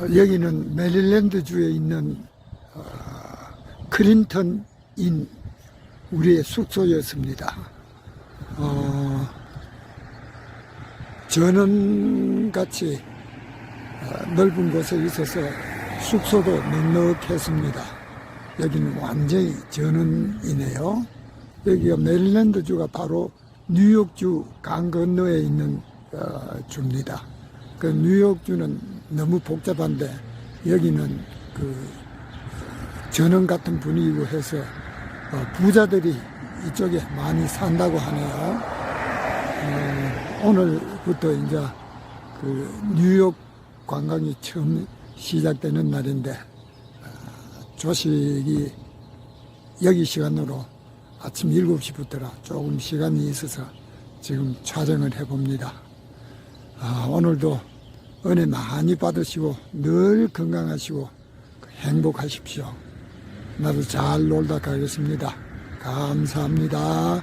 여기는 메릴랜드 주에 있는 어, 클린턴 인 우리의 숙소였습니다. 어, 전원같이 어, 넓은 곳에 있어서 숙소도 넉넉했습니다. 여기는 완전히 전원이네요. 여기가 메릴랜드 주가 바로 뉴욕주 강 건너에 있는 어, 주입니다. 그 뉴욕주는 너무 복잡한데 여기는 그 전원 같은 분위기고 해서 어, 부자들이 이쪽에 많이 산다고 하네요. 어, 오늘부터 이제 그 뉴욕 관광이 처음 시작되는 날인데 어, 조식이 여기 시간으로 아침 7시부터라 조금 시간이 있어서 지금 촬영을 해봅니다. 아, 오늘도 은혜 많이 받으시고 늘 건강하시고 행복하십시오. 나도 잘 놀다 가겠습니다. 감사합니다.